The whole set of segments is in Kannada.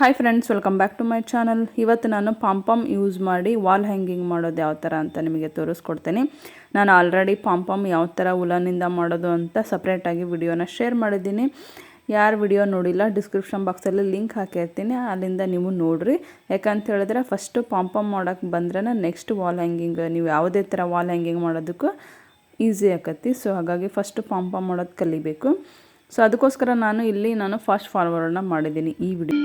Hi friends welcome back to my channel ಇವತ್ತು ನಾನು ಪಾಂಪಮ್ ಯೂಸ್ ಮಾಡಿ ವಾಲ್ ಹ್ಯಾಂಗಿಂಗ್ ಮಾಡೋದು ಯಾವ ಥರ ಅಂತ ನಿಮಗೆ ತೋರಿಸ್ಕೊಡ್ತೇನೆ. ನಾನು ಆಲ್ರೆಡಿ ಪಾಂಪಮ್ ಯಾವ ಥರ ಉಲನಿಂದ ಮಾಡೋದು ಅಂತ ಸಪ್ರೇಟಾಗಿ ವಿಡಿಯೋನ ಶೇರ್ ಮಾಡಿದ್ದೀನಿ. ಯಾರು ವಿಡಿಯೋ ನೋಡಿಲ್ಲ ಡಿಸ್ಕ್ರಿಪ್ಷನ್ ಬಾಕ್ಸಲ್ಲಿ ಲಿಂಕ್ ಹಾಕಿರ್ತೀನಿ. ಅಲ್ಲಿಂದ ನೀವು ನೋಡಿರಿ. ಯಾಕಂತ ಹೇಳಿದ್ರೆ ಫಸ್ಟು ಪಾಂಪಮ್ ಮಾಡೋಕ್ಕೆ ಬಂದ್ರೆ ನೆಕ್ಸ್ಟ್ ವಾಲ್ ಹ್ಯಾಂಗಿಂಗ್ ನೀವು ಯಾವುದೇ ಥರ ವಾಲ್ ಹ್ಯಾಂಗಿಂಗ್ ಮಾಡೋದಕ್ಕೂ ಈಸಿ ಆಕತಿ. ಸೊ ಹಾಗಾಗಿ ಫಸ್ಟು ಪಾಂಪಮ್ ಮಾಡೋದು ಕಲಿಬೇಕು. ಸೊ ಅದಕ್ಕೋಸ್ಕರ ನಾನು ಇಲ್ಲಿ ನಾನು ಫಾಸ್ಟ್ ಫಾರ್ವರ್ಡನ್ನ ಮಾಡಿದ್ದೀನಿ ಈ ವಿಡಿಯೋ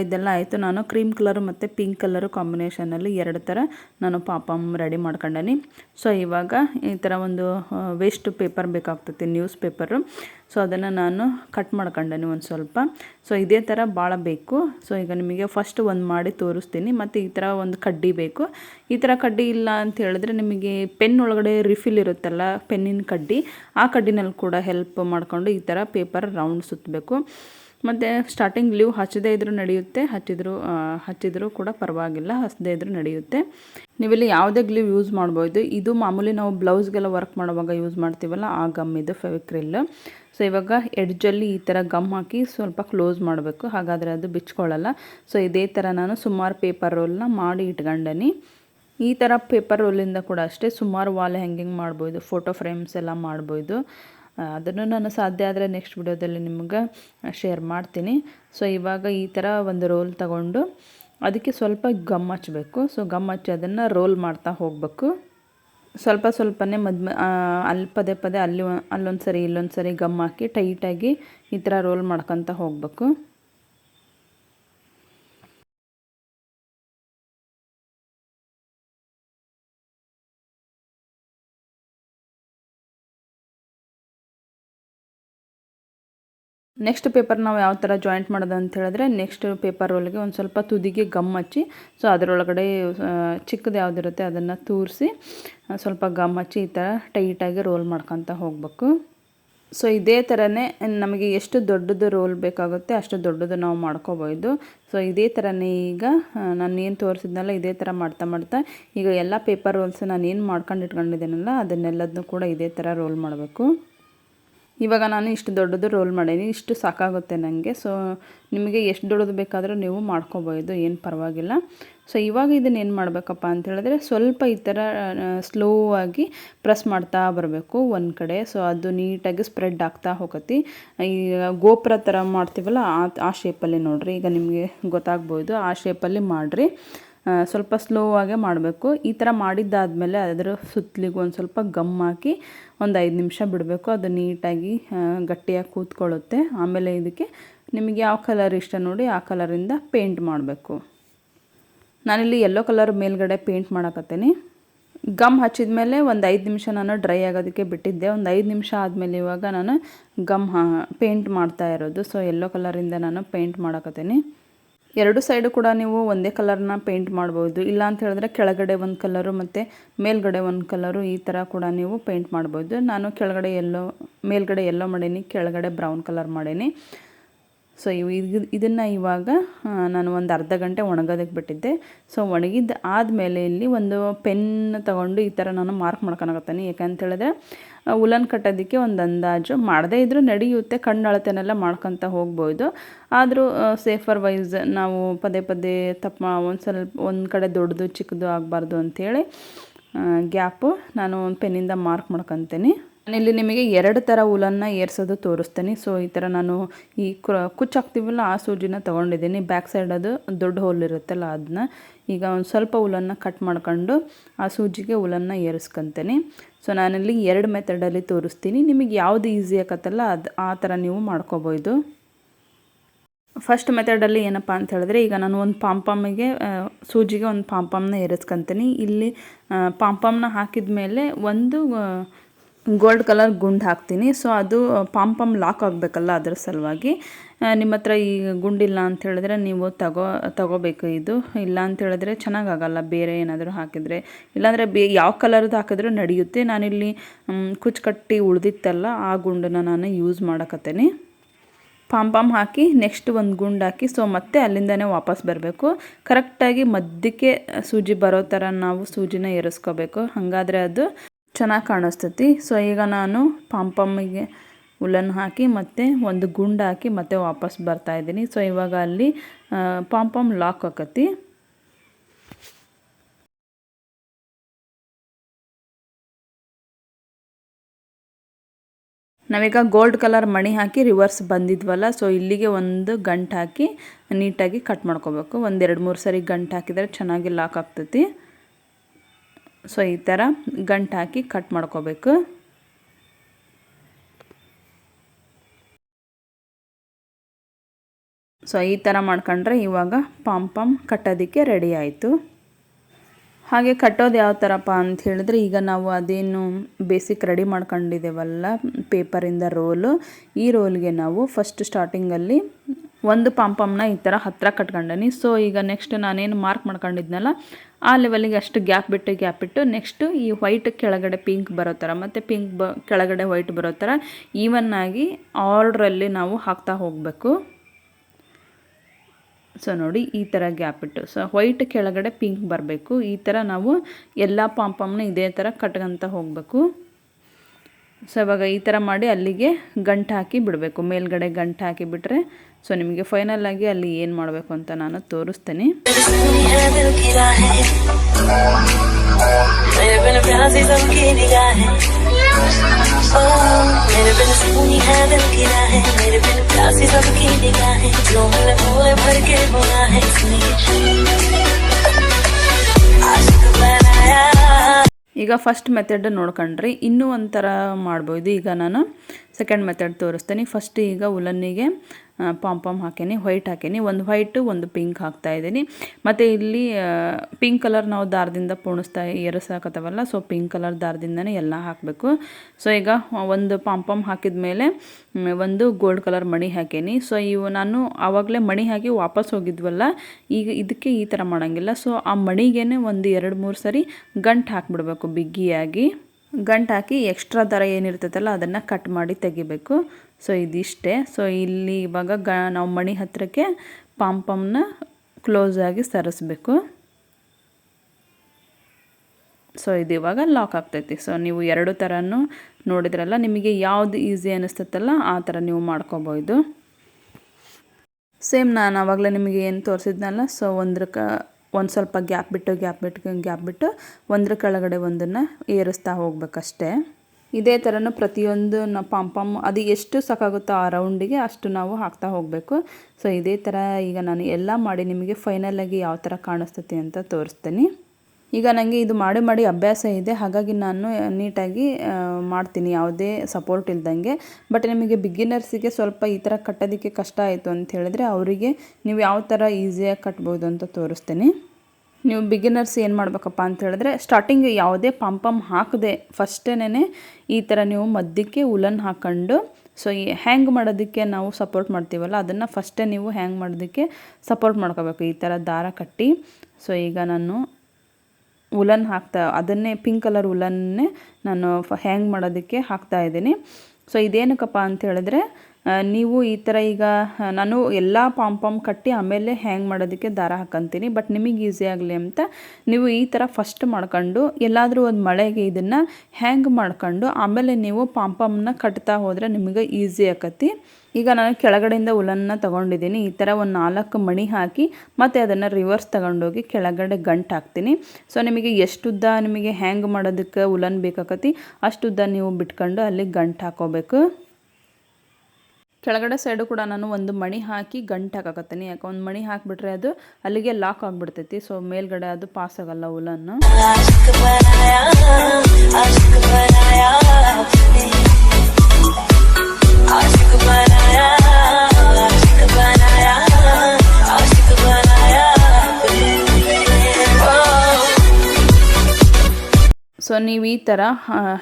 ಪಾಪಮ್ ಮಾಡ್ಕೊಂಡಿದ್ದೆಲ್ಲ ಆಯಿತು. ನಾನು ಕ್ರೀಮ್ ಕಲರು ಮತ್ತು ಪಿಂಕ್ ಕಲರು ಕಾಂಬಿನೇಷನಲ್ಲಿ ಎರಡು ಥರ ನಾನು ಪಾಪಮ್ ರೆಡಿ ಮಾಡ್ಕೊಂಡೀನಿ. ಸೊ ಇವಾಗ ಈ ಥರ ಒಂದು ವೇಸ್ಟ್ ಪೇಪರ್ ಬೇಕಾಗ್ತೈತಿ ನ್ಯೂಸ್ ಪೇಪರು ಸೊ ಅದನ್ನು ನಾನು ಕಟ್ ಮಾಡ್ಕೊಂಡೀನಿ ಒಂದು ಸ್ವಲ್ಪ. ಸೊ ಇದೇ ಥರ ಭಾಳ ಬೇಕು. ಸೊ ಈಗ ನಿಮಗೆ ಫಸ್ಟ್ ಒಂದು ಮಾಡಿ ತೋರಿಸ್ತೀನಿ. ಮತ್ತು ಈ ಥರ ಒಂದು ಕಡ್ಡಿ ಬೇಕು. ಈ ಥರ ಕಡ್ಡಿ ಇಲ್ಲ ಅಂತ ಹೇಳಿದ್ರೆ ನಿಮಗೆ ಪೆನ್ ಒಳಗಡೆ ರಿಫಿಲ್ ಇರುತ್ತಲ್ಲ ಪೆನ್ನಿನ ಕಡ್ಡಿ, ಆ ಕಡ್ಡಿನಲ್ಲಿ ಕೂಡ ಹೆಲ್ಪ್ ಮಾಡಿಕೊಂಡು ಈ ಥರ ಪೇಪರ್ ರೌಂಡ್ ಸುತ್ತಬೇಕು. ಮತ್ತು ಸ್ಟಾರ್ಟಿಂಗ್ ಲೀವ್ ಹಚ್ಚದೇ ಇದ್ರೂ ನಡೆಯುತ್ತೆ, ಹಚ್ಚಿದ್ರು ಹಚ್ಚಿದರೂ ಕೂಡ ಪರವಾಗಿಲ್ಲ ಹಚ್ಚದೇ ಇದ್ದರೂ ನಡೆಯುತ್ತೆ. ನೀವಿಲ್ಲಿ ಯಾವುದೇ ಗ್ಲೀವ್ ಯೂಸ್ ಮಾಡ್ಬೋದು. ಇದು ಮಾಮೂಲಿ ನಾವು ಬ್ಲೌಸ್ಗೆಲ್ಲ ವರ್ಕ್ ಮಾಡುವಾಗ ಯೂಸ್ ಮಾಡ್ತೀವಲ್ಲ, ಆ ಗಮ್ ಇದು ಫೆವಿಕ್ರಿಲ್ ಸೊ ಇವಾಗ ಎಡ್ಜಲ್ಲಿ ಈ ಥರ ಗಮ್ ಹಾಕಿ ಸ್ವಲ್ಪ ಕ್ಲೋಸ್ ಮಾಡಬೇಕು, ಹಾಗಾದರೆ ಅದು ಬಿಚ್ಕೊಳ್ಳಲ್ಲ. ಸೊ ಇದೇ ಥರ ನಾನು ಸುಮಾರು ಪೇಪರ್ ರೋಲ್ನ ಮಾಡಿ ಇಟ್ಕೊಂಡನಿ. ಈ ಥರ ಪೇಪರ್ ರೋಲಿಂದ ಕೂಡ ಅಷ್ಟೇ ಸುಮಾರು ವಾಲ್ ಹ್ಯಾಂಗಿಂಗ್ ಮಾಡ್ಬೋದು ಫೋಟೋ ಫ್ರೇಮ್ಸ್ ಎಲ್ಲ ಮಾಡ್ಬೋದು. ಅದನ್ನು ನಾನು ಸಾಧ್ಯ ಆದರೆ ನೆಕ್ಸ್ಟ್ ವಿಡಿಯೋದಲ್ಲಿ ನಿಮ್ಗೆ ಶೇರ್ ಮಾಡ್ತೀನಿ. ಸೊ ಇವಾಗ ಈ ಥರ ಒಂದು ರೋಲ್ ತಗೊಂಡು ಅದಕ್ಕೆ ಸ್ವಲ್ಪ ಗಮ್ ಹಚ್ಚಬೇಕು ಸೊ ಗಮ್ ಹಚ್ಚಿ ಅದನ್ನು ರೋಲ್ ಮಾಡ್ತಾ ಹೋಗಬೇಕು. ಸ್ವಲ್ಪ ಸ್ವಲ್ಪನೇ ಮದ್ ಅಲ್ಲಿ ಪದೇ ಪದೇ ಅಲ್ಲಿ ಅಲ್ಲೊಂದು ಸರಿ ಇಲ್ಲೊಂದು ಸರಿ ಗಮ್ ಹಾಕಿ ಟೈಟಾಗಿ ಈ ಥರ ರೋಲ್ ಮಾಡ್ಕೊತ ಹೋಗಬೇಕು. ನೆಕ್ಸ್ಟ್ ಪೇಪರ್ ನಾವು ಯಾವ ಥರ ಜಾಯಿಂಟ್ ಮಾಡೋದು ಅಂತ ಹೇಳಿದ್ರೆ ನೆಕ್ಸ್ಟ್ ಪೇಪರ್ ಒಳಗೆ ಒಂದು ಸ್ವಲ್ಪ ತುದಿಗೆ ಗಮ್ ಹಚ್ಚಿ ಸೊ ಅದರೊಳಗಡೆ ಚಿಕ್ಕದು ಯಾವುದಿರುತ್ತೆ ಅದನ್ನು ತೂರಿಸಿ ಸ್ವಲ್ಪ ಗಮ್ ಹಚ್ಚಿ ಈ ಥರ ಟೈಟಾಗಿ ರೋಲ್ ಮಾಡ್ಕೊತ ಹೋಗಬೇಕು. ಸೊ ಇದೇ ಥರನೇ ನಮಗೆ ಎಷ್ಟು ದೊಡ್ಡದು ರೋಲ್ ಬೇಕಾಗುತ್ತೆ ಅಷ್ಟು ದೊಡ್ಡದು ನಾವು ಮಾಡ್ಕೋಬೋದು. ಸೊ ಇದೇ ಥರನೇ ಈಗ ನಾನು ಏನು ತೋರಿಸಿದ್ನಲ್ಲ ಇದೇ ಥರ ಮಾಡ್ತಾ ಮಾಡ್ತಾ, ಈಗ ಎಲ್ಲ ಪೇಪರ್ ರೋಲ್ಸ್ ನಾನು ಏನು ಮಾಡ್ಕೊಂಡು ಇಟ್ಕೊಂಡಿದ್ದೀನಲ್ಲ ಅದನ್ನೆಲ್ಲದನ್ನು ಕೂಡ ಇದೇ ಥರ ರೋಲ್ ಮಾಡಬೇಕು. ಇವಾಗ ನಾನು ಇಷ್ಟು ದೊಡ್ಡದು ರೋಲ್ ಮಾಡೀನಿ, ಇಷ್ಟು ಸಾಕಾಗುತ್ತೆ ನನಗೆ ಸೊ ನಿಮಗೆ ಎಷ್ಟು ದೊಡ್ಡದು ಬೇಕಾದರೂ ನೀವು ಮಾಡ್ಕೋಬೋದು, ಏನು ಪರವಾಗಿಲ್ಲ. ಸೊ ಇವಾಗ ಇದನ್ನ ಏನು ಮಾಡಬೇಕಪ್ಪ ಅಂತ ಹೇಳಿದ್ರೆ, ಸ್ವಲ್ಪ ಈ ಥರ ಸ್ಲೋ ಆಗಿ ಪ್ರೆಸ್ ಮಾಡ್ತಾ ಬರಬೇಕು ಒಂದು ಕಡೆ. ಸೊ ಅದು ನೀಟಾಗಿ ಸ್ಪ್ರೆಡ್ ಆಗ್ತಾ ಹೋಗತಿ ಈ, ಗೋಪುರ ಥರ ಮಾಡ್ತೀವಲ್ಲ, ಆ ಶೇಪಲ್ಲಿ ನೋಡಿರಿ. ಈಗ ನಿಮಗೆ ಗೊತ್ತಾಗ್ಬೋದು, ಆ ಶೇಪಲ್ಲಿ ಮಾಡಿರಿ. ಸ್ವಲ್ಪ ಸ್ಲೋ ಆಗೇ ಮಾಡಬೇಕು. ಈ ಥರ ಮಾಡಿದ್ದಾದಮೇಲೆ ಅದರ ಸುತ್ತಲಿಗೂ ಒಂದು ಸ್ವಲ್ಪ ಗಮ್ ಹಾಕಿ ಒಂದು ಐದು ನಿಮಿಷ ಬಿಡಬೇಕು. ಅದು ನೀಟಾಗಿ ಗಟ್ಟಿಯಾಗಿ ಕೂತ್ಕೊಳ್ಳುತ್ತೆ. ಆಮೇಲೆ ಇದಕ್ಕೆ ನಿಮಗೆ ಯಾವ ಕಲರ್ ಇಷ್ಟ ನೋಡಿ ಆ ಕಲರಿಂದ ಪೇಂಟ್ ಮಾಡಬೇಕು. ನಾನಿಲ್ಲಿ ಯೆಲ್ಲೋ ಕಲರ್ ಮೇಲ್ಗಡೆ ಪೇಂಟ್ ಮಾಡಕತ್ತೇನೆ. ಗಮ್ ಹಚ್ಚಿದ ಮೇಲೆ ಒಂದು ಐದು ನಿಮಿಷ ನಾನು ಡ್ರೈ ಆಗೋದಕ್ಕೆ ಬಿಟ್ಟಿದ್ದೆ. ಒಂದು ಐದು ನಿಮಿಷ ಆದಮೇಲೆ ಇವಾಗ ನಾನು ಗಮ್ ಪೇಂಟ್ ಮಾಡ್ತಾ ಇರೋದು. ಸೊ ಯೆಲ್ಲೋ ಕಲರಿಂದ ನಾನು ಪೇಂಟ್ ಮಾಡಕತ್ತೀನಿ. ಎರಡು ಸೈಡು ಕೂಡ ನೀವು ಒಂದೇ ಕಲರ್ನ ಪೇಂಟ್ ಮಾಡ್ಬೋದು. ಇಲ್ಲ ಅಂತ ಹೇಳಿದ್ರೆ ಕೆಳಗಡೆ ಒಂದು ಕಲರು ಮತ್ತು ಮೇಲ್ಗಡೆ ಒಂದು ಕಲರು ಈ ಥರ ಕೂಡ ನೀವು ಪೇಂಟ್ ಮಾಡ್ಬೋದು. ನಾನು ಕೆಳಗಡೆ ಎಲ್ಲೋ ಮೇಲ್ಗಡೆ ಎಲ್ಲೋ ಮಾಡೀನಿ, ಕೆಳಗಡೆ ಬ್ರೌನ್ ಕಲರ್ ಮಾಡೀನಿ. ಸೊ ಇವು ಇದು ಇದನ್ನು ಇವಾಗ ನಾನು ಒಂದು ಅರ್ಧ ಗಂಟೆ ಒಣಗೋದಕ್ಕೆ ಬಿಟ್ಟಿದ್ದೆ. ಸೊ ಒಣಗಿದ್ದು ಆದಮೇಲೆ ಇಲ್ಲಿ ಒಂದು ಪೆನ್ ತಗೊಂಡು ಈ ಥರ ನಾನು ಮಾರ್ಕ್ ಮಾಡ್ಕೊಳಕತ್ತೀನಿ. ಯಾಕಂತ ಹೇಳಿದ್ರೆ ಉಲನ್ ಕಟ್ಟೋದಕ್ಕೆ ಒಂದು ಅಂದಾಜು. ಮಾಡದೇ ಇದ್ದರೂ ನಡೆಯುತ್ತೆ, ಕಣ್ಣು ಅಳತೆನೆಲ್ಲ ಮಾಡ್ಕೊತ ಹೋಗ್ಬೋದು. ಆದರೂ ಸೇಫರ್ ವೈಸ್ ನಾವು ಪದೇ ಪದೇ ತಪ್ಪು ಒಂದು ಸ್ವಲ್ಪ, ಒಂದು ಕಡೆ ದೊಡ್ಡದು, ಚಿಕ್ಕದು ಆಗಬಾರ್ದು ಅಂಥೇಳಿ ಗ್ಯಾಪು ನಾನು ಪೆನ್ನಿಂದ ಮಾರ್ಕ್ ಮಾಡ್ಕೊತೀನಿ. ನಾನಿಲ್ಲಿ ನಿಮಗೆ ಎರಡು ಥರ ಉಲನ್ನು ಏರ್ಸೋದು ತೋರಿಸ್ತೀನಿ. ಸೊ ಈ ಥರ ನಾನು ಈ ಕುಚ್ಚು ಹಾಕ್ತೀವಲ್ಲ ಆ ಸೂಜಿನ ತೊಗೊಂಡಿದ್ದೀನಿ. ಬ್ಯಾಕ್ ಸೈಡ್ ಅದು ದೊಡ್ಡ ಹೋಲ್ ಇರುತ್ತಲ್ಲ ಅದನ್ನ ಈಗ ಒಂದು ಸ್ವಲ್ಪ ಉಲನ್ನು ಕಟ್ ಮಾಡ್ಕೊಂಡು ಆ ಸೂಜಿಗೆ ಉಲನ್ನು ಏರಿಸ್ಕೊತೀನಿ. ಸೊ ನಾನಿಲ್ಲಿ ಎರಡು ಮೆಥಡಲ್ಲಿ ತೋರಿಸ್ತೀನಿ. ನಿಮಗೆ ಯಾವುದು ಈಸಿ ಆಗತ್ತಲ್ಲ ಅದು, ಆ ಥರ ನೀವು ಮಾಡ್ಕೋಬೋದು. ಫಸ್ಟ್ ಮೆಥಡಲ್ಲಿ ಏನಪ್ಪ ಅಂತ ಹೇಳಿದ್ರೆ, ಈಗ ನಾನು ಒಂದು ಪಾಂಪಮ್ಗೆ ಸೂಜಿಗೆ ಒಂದು ಪಾಂಪಮ್ನ ಏರಿಸ್ಕೊತೀನಿ. ಇಲ್ಲಿ ಪಾಂಪಮ್ನ ಹಾಕಿದ ಮೇಲೆ ಒಂದು ಗೋಲ್ಡ್ ಕಲರ್ ಗುಂಡು ಹಾಕ್ತೀನಿ. ಸೊ ಅದು ಪಾಂಪಮ್ ಲಾಕ್ ಆಗಬೇಕಲ್ಲ ಅದರ ಸಲುವಾಗಿ. ನಿಮ್ಮ ಹತ್ರ ಈ ಗುಂಡಿಲ್ಲ ಅಂತ ಹೇಳಿದ್ರೆ ನೀವು ತಗೋ, ತಗೋಬೇಕು ಇದು. ಇಲ್ಲ ಅಂತ ಹೇಳಿದ್ರೆ ಚೆನ್ನಾಗಾಗಲ್ಲ, ಬೇರೆ ಏನಾದರೂ ಹಾಕಿದರೆ. ಇಲ್ಲಾಂದರೆ ಬೇ, ಯಾವ ಕಲರ್ದು ಹಾಕಿದ್ರೂ ನಡೆಯುತ್ತೆ. ನಾನಿಲ್ಲಿ ಕುಚ್ಚು ಉಳಿದಿತ್ತಲ್ಲ, ಆ ಗುಂಡನ್ನ ನಾನು ಯೂಸ್ ಮಾಡಕತ್ತೇನೆ. ಪಾಮ್ ಪಾಮ್ ಹಾಕಿ, ನೆಕ್ಸ್ಟ್ ಒಂದು ಗುಂಡು ಹಾಕಿ, ಸೊ ಮತ್ತೆ ಅಲ್ಲಿಂದನೇ ವಾಪಸ್ ಬರಬೇಕು. ಕರೆಕ್ಟಾಗಿ ಮಧ್ಯಕ್ಕೆ ಸೂಜಿ ಬರೋ ಥರ ನಾವು ಸೂಜಿನ ಏರಿಸ್ಕೋಬೇಕು ಹಾಗಾದರೆ ಅದು ಚೆನ್ನಾಗಿ ಕಾಣಿಸ್ತೈತಿ. ಸೊ ಈಗ ನಾನು ಪಾಂಪಮ್ಮಿಗೆ ಉಲ್ಲನ್ ಹಾಕಿ ಮತ್ತು ಒಂದು ಗುಂಡು ಹಾಕಿ ಮತ್ತೆ ವಾಪಸ್ ಬರ್ತಾಯಿದ್ದೀನಿ ಸೊ ಇವಾಗ ಅಲ್ಲಿ ಪಂಪಮ್ ಲಾಕ್ ಆಕತಿ. ನಾವೀಗ ಗೋಲ್ಡ್ ಕಲರ್ ಮಣಿ ಹಾಕಿ ರಿವರ್ಸ್ ಬಂದಿದ್ವಲ್ಲ ಸೊ ಇಲ್ಲಿಗೆ ಒಂದು ಗಂಟು ಹಾಕಿ ನೀಟಾಗಿ ಕಟ್ ಮಾಡ್ಕೋಬೇಕು. ಒಂದು ಎರಡು ಮೂರು ಸರಿ ಗಂಟು ಹಾಕಿದರೆ ಚೆನ್ನಾಗಿ ಲಾಕ್ ಆಗ್ತೈತಿ. ಸೊ ಈ ಥರ ಗಂಟು ಹಾಕಿ ಕಟ್ ಮಾಡ್ಕೋಬೇಕು. ಸೊ ಈ ಥರ ಮಾಡ್ಕೊಂಡ್ರೆ ಇವಾಗ ಪಾಮ್ ಪಾಮ್ ಕಟ್ಟೋದಕ್ಕೆ ರೆಡಿ ಆಯಿತು. ಹಾಗೆ ಕಟ್ಟೋದು ಯಾವ ಥರಪ್ಪ ಅಂತ ಹೇಳಿದ್ರೆ ಈಗ ನಾವು ಅದೇನು ಬೇಸಿಕ್ ರೆಡಿ ಮಾಡ್ಕೊಂಡಿದ್ದೇವಲ್ಲ ಪೇಪರಿಂದ ರೋಲು, ಈ ರೋಲ್ಗೆ ನಾವು ಫಸ್ಟ್ ಸ್ಟಾರ್ಟಿಂಗಲ್ಲಿ ಒಂದು ಪಾಂಪಮ್ನ ಈ ಥರ ಹತ್ತಿರ ಕಟ್ಕೊಂಡೀನಿ. ಸೊ ಈಗ ನೆಕ್ಸ್ಟ್ ನಾನೇನು ಮಾರ್ಕ್ ಮಾಡ್ಕೊಂಡಿದ್ನಲ್ಲ, ಆ ಲೆವೆಲಿಗೆ ಅಷ್ಟು ಗ್ಯಾಪ್ ಬಿಟ್ಟು ಗ್ಯಾಪ್ ಬಿಟ್ಟು ನೆಕ್ಸ್ಟು ಈ ವೈಟ್ ಕೆಳಗಡೆ ಪಿಂಕ್ ಬರೋ ಥರ ಮತ್ತು ಪಿಂಕ್ ಬ, ಕೆಳಗಡೆ ವೈಟ್ ಬರೋ ಥರ ಈವನ್ನಾಗಿ ಆರ್ಡ್ರಲ್ಲಿ ನಾವು ಹಾಕ್ತಾ ಹೋಗಬೇಕು. ಸೊ ನೋಡಿ ಈ ಥರ ಗ್ಯಾಪ್ ಇಟ್ಟು ಸೊ ವೈಟ್ ಕೆಳಗಡೆ ಪಿಂಕ್ ಬರಬೇಕು. ಈ ಥರ ನಾವು ಎಲ್ಲ ಪಾಂಪಮ್ನ ಇದೇ ಥರ ಕಟ್ಕೊಂತ ಹೋಗಬೇಕು. ಸೊ ಇವಾಗ ಈ ಥರ ಮಾಡಿ ಅಲ್ಲಿಗೆ ಗಂಟು ಹಾಕಿ ಬಿಡಬೇಕು. ಮೇಲ್ಗಡೆ ಗಂಟು ಹಾಕಿ ಬಿಟ್ಟರೆ ಸೊ ನಿಮಗೆ ಫೈನಲ್ ಆಗಿ ಅಲ್ಲಿ ಏನು ಮಾಡಬೇಕು ಅಂತ ನಾನು ತೋರಿಸ್ತೀನಿ. ಈಗ ಫಸ್ಟ್ ಮೆಥಡ್ ನೋಡ್ಕೊಂಡ್ರಿ, ಇನ್ನೂ ಒಂಥರ ಮಾಡ್ಬೋದು. ಈಗ ನಾನು ಸೆಕೆಂಡ್ ಮೆಥಡ್ ತೋರಿಸ್ತೀನಿ. ಫಸ್ಟ್ ಈಗ ಉಲನ್ನಿಗೆ ಪಾಂಪಾಮ್ ಹಾಕೀನಿ ವೈಟ್ ಹಾಕೀನಿ. ಒಂದು ವೈಟು ಒಂದು ಪಿಂಕ್ ಹಾಕ್ತಾ ಇದ್ದೀನಿ. ಮತ್ತು ಇಲ್ಲಿ ಪಿಂಕ್ ಕಲರ್ ನಾವು ದಾರದಿಂದ ಪೋಣಿಸ್ತಾ ಎರಸಾಕತ್ತವಲ್ಲ ಸೊ ಪಿಂಕ್ ಕಲರ್ ದಾರದಿಂದನೇ ಎಲ್ಲ ಹಾಕಬೇಕು. ಸೊ ಈಗ ಒಂದು ಪಾಮ್ ಹಾಕಿದ ಮೇಲೆ ಒಂದು ಗೋಲ್ಡ್ ಕಲರ್ ಮಣಿ ಹಾಕೀನಿ. ಸೊ ಇವು ನಾನು ಆವಾಗಲೇ ಮಣಿ ಹಾಕಿ ವಾಪಸ್ ಹೋಗಿದ್ವಲ್ಲ, ಈಗ ಇದಕ್ಕೆ ಈ ಥರ ಮಾಡೋಂಗಿಲ್ಲ. ಸೊ ಆ ಮಣಿಗೇ ಒಂದು ಎರಡು ಮೂರು ಸರಿ ಗಂಟು ಹಾಕಿಬಿಡ್ಬೇಕು ಬಿಗ್ಗಿಯಾಗಿ ಗಂಟು ಹಾಕಿ ಎಕ್ಸ್ಟ್ರಾ ದರ ಏನಿರ್ತೈತಲ್ಲ ಅದನ್ನು ಕಟ್ ಮಾಡಿ ತೆಗಿಬೇಕು. ಸೊ ಇದಿಷ್ಟೇ. ಸೊ ಇಲ್ಲಿ ಇವಾಗ ಗ, ನಾವು ಮಣಿ ಹತ್ತಿರಕ್ಕೆ ಪಾಂಪಮ್ನ ಆಗಿ ಸರಿಸ್ಬೇಕು. ಸೊ ಇದು ಇವಾಗ ಲಾಕ್ ಆಗ್ತೈತಿ. ಸೊ ನೀವು ಎರಡು ಥರನೂ ನೋಡಿದ್ರಲ್ಲ, ನಿಮಗೆ ಯಾವುದು ಈಸಿ ಅನ್ನಿಸ್ತೈತಲ್ಲ ಆ ಥರ ನೀವು ಮಾಡ್ಕೋಬೋದು. ಸೇಮ್ ನಾನು ಆವಾಗಲೇ ನಿಮಗೆ ಏನು ತೋರಿಸಿದ್ನಲ್ಲ ಸೊ ಒಂದ್ರ ಒಂದು ಸ್ವಲ್ಪ ಗ್ಯಾಪ್ ಬಿಟ್ಟು ಗ್ಯಾಪ್ ಬಿಟ್ಟು ಗ್ಯಾಪ್ ಬಿಟ್ಟು ಒಂದರ ಕೆಳಗಡೆ ಒಂದನ್ನು ಏರಿಸ್ತಾ ಹೋಗ್ಬೇಕಷ್ಟೇ. ಇದೇ ಥರನೂ ಪ್ರತಿಯೊಂದು ನ ಪಾಂಪಾಮ್ ಅದು ಎಷ್ಟು ಸಾಕಾಗುತ್ತೋ ಆ ರೌಂಡಿಗೆ ಅಷ್ಟು ನಾವು ಹಾಕ್ತಾ ಹೋಗಬೇಕು. ಸೊ, ಇದೇ ಥರ ಈಗ ನಾನು ಎಲ್ಲ ಮಾಡಿ ನಿಮಗೆ ಫೈನಲಾಗಿ ಯಾವ ಥರ ಕಾಣಿಸ್ತೈತಿ ಅಂತ ತೋರಿಸ್ತೀನಿ. ಈಗ ನನಗೆ ಇದು ಮಾಡಿ ಮಾಡಿ ಅಭ್ಯಾಸ ಇದೆ. ಹಾಗಾಗಿ ನಾನು ನೀಟಾಗಿ ಮಾಡ್ತೀನಿ. ಯಾವುದೇ ಸಪೋರ್ಟ್ ಇಲ್ದಂಗೆ. ಬಟ್ ನಿಮಗೆ ಬಿಗಿನರ್ಸಿಗೆ ಸ್ವಲ್ಪ ಈ ಥರ ಕಟ್ಟೋದಕ್ಕೆ ಕಷ್ಟ ಆಯಿತು ಅಂತ ಹೇಳಿದ್ರೆ ಅವರಿಗೆ ನೀವು ಯಾವ ಥರ ಈಸಿಯಾಗಿ ಕಟ್ಬೋದು ಅಂತ ತೋರಿಸ್ತೀನಿ. ನೀವು ಬಿಗಿನರ್ಸ್ ಏನು ಮಾಡಬೇಕಪ್ಪ ಅಂತ ಹೇಳಿದ್ರೆ ಸ್ಟಾರ್ಟಿಂಗ್ ಯಾವುದೇ ಪಂಪಮ್ ಹಾಕದೆ ಫಸ್ಟೇನೆ ಈ ಥರ ನೀವು ಮಧ್ಯಕ್ಕೆ ಉಲನ್ ಹಾಕ್ಕೊಂಡು ಸೊ ಈ ಹ್ಯಾಂಗ್ ಮಾಡೋದಕ್ಕೆ ನಾವು ಸಪೋರ್ಟ್ ಮಾಡ್ತೀವಲ್ಲ, ಅದನ್ನು ಫಸ್ಟೇ ನೀವು ಹ್ಯಾಂಗ್ ಮಾಡೋದಕ್ಕೆ ಸಪೋರ್ಟ್ ಮಾಡ್ಕೋಬೇಕು. ಈ ಥರ ದಾರ ಕಟ್ಟಿ. ಸೊ ಈಗ ನಾನು ಉಲನ್ ಹಾಕ್ತಾ, ಅದನ್ನೇ ಪಿಂಕ್ ಕಲರ್ ಉಲನ್ನೇ ನಾನು ಹ್ಯಾಂಗ್ ಮಾಡೋದಕ್ಕೆ ಹಾಕ್ತಾ ಇದ್ದೀನಿ. ಸೊ ಇದೇನಕ್ಕಪ್ಪ ಅಂತ ಹೇಳಿದ್ರೆ ನೀವು ಈ ಥರ ಈಗ ನಾನು ಎಲ್ಲ ಪಾಮ್ ಪಾಮ್ ಕಟ್ಟಿ ಆಮೇಲೆ ಹ್ಯಾಂಗ್ ಮಾಡೋದಕ್ಕೆ ದಾರ ಹಾಕಂತೀನಿ. ಬಟ್ ನಿಮಗೆ ಈಸಿ ಆಗಲಿ ಅಂತ ನೀವು ಈ ಥರ ಫಸ್ಟ್ ಮಾಡ್ಕೊಂಡು, ಎಲ್ಲಾದರೂ ಒಂದು ಮಳೆಗೆ ಇದನ್ನು ಹ್ಯಾಂಗ್ ಮಾಡ್ಕೊಂಡು, ಆಮೇಲೆ ನೀವು ಪಾಮ್ ಪಾಮ್ನ ಕಟ್ತಾ ಹೋದರೆ ನಿಮಗೆ ಈಸಿ ಆಕತಿ. ಈಗ ನಾನು ಕೆಳಗಡೆಯಿಂದ ಉಲನ್ನ ತೊಗೊಂಡಿದ್ದೀನಿ. ಈ ಥರ ಒಂದು ನಾಲ್ಕು ಮಣಿ ಹಾಕಿ ಮತ್ತು ಅದನ್ನು ರಿವರ್ಸ್ ತಗೊಂಡೋಗಿ ಕೆಳಗಡೆ ಗಂಟು ಹಾಕ್ತೀನಿ. ಸೊ ನಿಮಗೆ ಎಷ್ಟುದ್ದ ನಿಮಗೆ ಹ್ಯಾಂಗ್ ಮಾಡೋದಕ್ಕೆ ಉಲನ್ ಬೇಕಾಕತಿ ಅಷ್ಟುದ್ದ ನೀವು ಬಿಟ್ಕೊಂಡು ಅಲ್ಲಿ ಗಂಟು ಹಾಕೋಬೇಕು. ಕೆಳಗಡೆ ಸೈಡು ಕೂಡ ನಾನು ಒಂದು ಮಣಿ ಹಾಕಿ ಗಂಟು ಹಾಕಕತ್ತೀನಿ. ಯಾಕೆ ಒಂದು ಮಣಿ ಹಾಕಿಬಿಟ್ರೆ ಅದು ಅಲ್ಲಿಗೆ ಲಾಕ್ ಆಗಿಬಿಡ್ತೈತಿ. ಸೊ ಮೇಲ್ಗಡೆ ಅದು ಪಾಸ್ ಆಗಲ್ಲ ಉಲನ್ನು ನೀವು ಈ ಥರ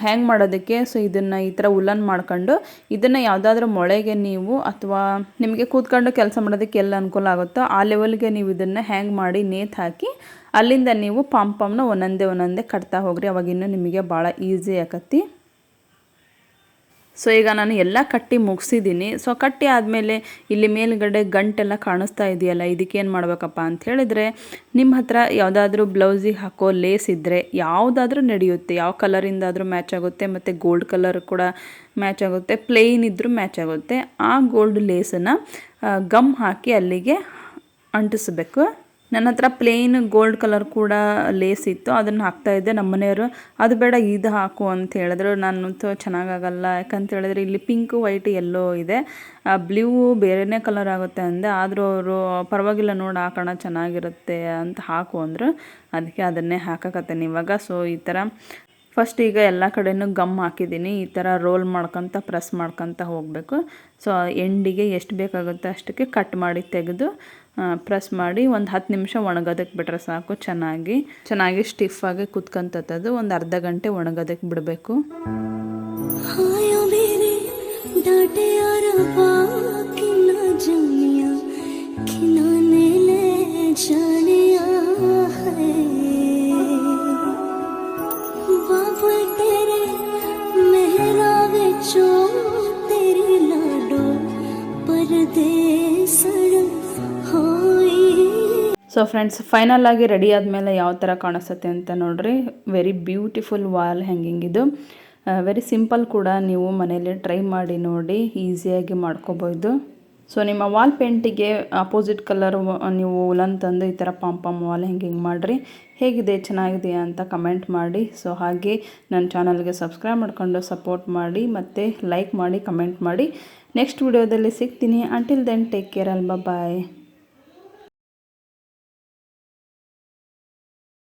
ಹ್ಯಾಂಗ್ ಮಾಡೋದಕ್ಕೆ ಸೊ ಇದನ್ನು ಈ ಥರ ಉಲ್ಲನ್ ಮಾಡ್ಕೊಂಡು, ಇದನ್ನು ಯಾವುದಾದ್ರೂ ಮೊಳೆಗೆ ನೀವು ಅಥವಾ ನಿಮಗೆ ಕೂತ್ಕೊಂಡು ಕೆಲಸ ಮಾಡೋದಕ್ಕೆ ಎಲ್ಲ ಅನುಕೂಲ ಆಗುತ್ತೋ ಆ ಲೆವೆಲ್ಗೆ ನೀವು ಇದನ್ನು ಹ್ಯಾಂಗ್ ಮಾಡಿ ನೇತು ಹಾಕಿ, ಅಲ್ಲಿಂದ ನೀವು ಪಾಮ್ ಪಾಮ್ನ ಒಂದೊಂದೇ ಒಂದೊಂದೇ ಕಟ್ತಾ ಹೋಗ್ರಿ. ಅವಾಗಿನ್ನೂ ನಿಮಗೆ ಭಾಳ ಈಸಿ ಆಕತಿ ಸೊ ಈಗ ನಾನು ಎಲ್ಲ ಕಟ್ಟಿ ಮುಗಿಸಿದ್ದೀನಿ. ಸೊ ಕಟ್ಟಿ ಆದಮೇಲೆ ಇಲ್ಲಿ ಮೇಲ್ಗಡೆ ಗಂಟೆಲ್ಲ ಕಾಣಿಸ್ತಾ ಇದೆಯಲ್ಲ ಇದಕ್ಕೇನು ಮಾಡಬೇಕಪ್ಪ ಅಂತ ಹೇಳಿದ್ರೆ, ನಿಮ್ಮ ಹತ್ರ ಯಾವುದಾದ್ರೂ ಬ್ಲೌಸಿಗೆ ಹಾಕೋ ಲೇಸ್ ಇದ್ದರೆ ಯಾವುದಾದ್ರೂ ನಡೆಯುತ್ತೆ. ಯಾವ ಕಲರಿಂದಾದರೂ ಮ್ಯಾಚ್ ಆಗುತ್ತೆ, ಮತ್ತು ಗೋಲ್ಡ್ ಕಲರ್ ಕೂಡ ಮ್ಯಾಚ್ ಆಗುತ್ತೆ ಪ್ಲೇನ್ ಇದ್ದರೂ ಮ್ಯಾಚ್ ಆಗುತ್ತೆ. ಆ ಗೋಲ್ಡ್ ಲೇಸನ್ನು ಗಮ್ ಹಾಕಿ ಅಲ್ಲಿಗೆ ಅಂಟಿಸ್ಬೇಕು. ನನ್ನ ಹತ್ರ ಪ್ಲೇನ್ ಗೋಲ್ಡ್ ಕಲರ್ ಕೂಡ ಲೇಸ್ ಇತ್ತು. ಅದನ್ನು ಹಾಕ್ತಾ ಇದ್ದೆ ನಮ್ಮ ಮನೆಯವರು. ಅದು ಬೇಡ, ಇದು ಹಾಕು ಅಂತ ಹೇಳಿದ್ರು. ನಾನು ತೊ ಚೆನ್ನಾಗಾಗಲ್ಲ. ಯಾಕಂತ ಹೇಳಿದ್ರೆ ಇಲ್ಲಿ ಪಿಂಕ್ ವೈಟ್ ಎಲ್ಲೋ ಇದೆ. ಬ್ಲೂ ಬೇರೆನೇ ಕಲರ್ ಆಗುತ್ತೆ ಅಂದೆ. ಆದರೂ ಅವರು, ಪರವಾಗಿಲ್ಲ ನೋಡಿ ಹಾಕೋಣ ಚೆನ್ನಾಗಿರುತ್ತೆ ಅಂತ ಹಾಕು ಅಂದರು. ಅದಕ್ಕೆ ಅದನ್ನೇ ಹಾಕಕತ್ತೇನೆ ಇವಾಗ. ಸೊ ಈ ಥರ ಫಸ್ಟ್ ಈಗ ಎಲ್ಲ ಕಡೆನೂ ಗಮ್ ಹಾಕಿದ್ದೀನಿ. ಈ ಥರ ರೋಲ್ ಮಾಡ್ಕೊತ ಪ್ರೆಸ್ ಮಾಡ್ಕೊತ ಹೋಗಬೇಕು. ಸೊ ಎಂಡಿಗೆ ಎಷ್ಟು ಬೇಕಾಗುತ್ತೆ ಅಷ್ಟಕ್ಕೆ ಕಟ್ ಮಾಡಿ ತೆಗೆದು ಪ್ರೆಸ್ ಮಾಡಿ ಒಂದು ಹತ್ತು ನಿಮಿಷ ಒಣಗೋದಕ್ಕೆ ಬಿಟ್ರೆ ಸಾಕು, ಚೆನ್ನಾಗಿ. ಚೆನ್ನಾಗಿ ಸ್ಟಿಫಾಗಿ ಕುತ್ಕೊಂತದ್ದು ಒಂದು ಅರ್ಧ ಗಂಟೆ ಒಣಗೋದಕ್ಕೆ ಬಿಡಬೇಕು. ಸೊ ಫ್ರೆಂಡ್ಸ್ ಫೈನಲ್ ಆಗಿ ರೆಡಿ ಆದಮೇಲೆ ಯಾವ ಥರ ಕಾಣಿಸುತ್ತೆ ಅಂತ ನೋಡ್ರಿ. ವೆರಿ ಬ್ಯೂಟಿಫುಲ್ ವಾಲ್ ಹ್ಯಾಂಗಿಂಗ್ ಇದು. ವೆರಿ ಸಿಂಪಲ್ ಕೂಡ ನೀವು ಮನೇಲಿ ಟ್ರೈ ಮಾಡಿ ನೋಡಿ ಈಸಿಯಾಗಿ ಮಾಡ್ಕೋಬೋದು. ಸೊ ನಿಮ್ಮ ವಾಲ್ ಪೇಂಟಿಗೆ ಅಪೋಸಿಟ್ ಕಲರ್ ನೀವು ಉಲನ್ ತಂದು ಈ ಥರ ಪಾಂಪ್ ಪಾಮ್ ವಾಲ್ ಹ್ಯಾಂಗಿಂಗ್ ಮಾಡಿರಿ. ಹೇಗಿದೆ ಚೆನ್ನಾಗಿದೆಯಾ ಅಂತ ಕಮೆಂಟ್ ಮಾಡಿ. ಸೊ ಹಾಗೆ ನನ್ನ ಚಾನಲ್ಗೆ ಸಬ್ಸ್ಕ್ರೈಬ್ ಮಾಡ್ಕೊಂಡು ಸಪೋರ್ಟ್ ಮಾಡಿ ಮತ್ತು ಲೈಕ್ ಮಾಡಿ ಕಮೆಂಟ್ ಮಾಡಿ. ನೆಕ್ಸ್ಟ್ ವಿಡಿಯೋದಲ್ಲಿ ಸಿಗ್ತೀನಿ. ಅಂಟಿಲ್ ದೆನ್ ಟೇಕ್ ಕೇರ್ ಅಲ್ಬಾ ಬಾಯ್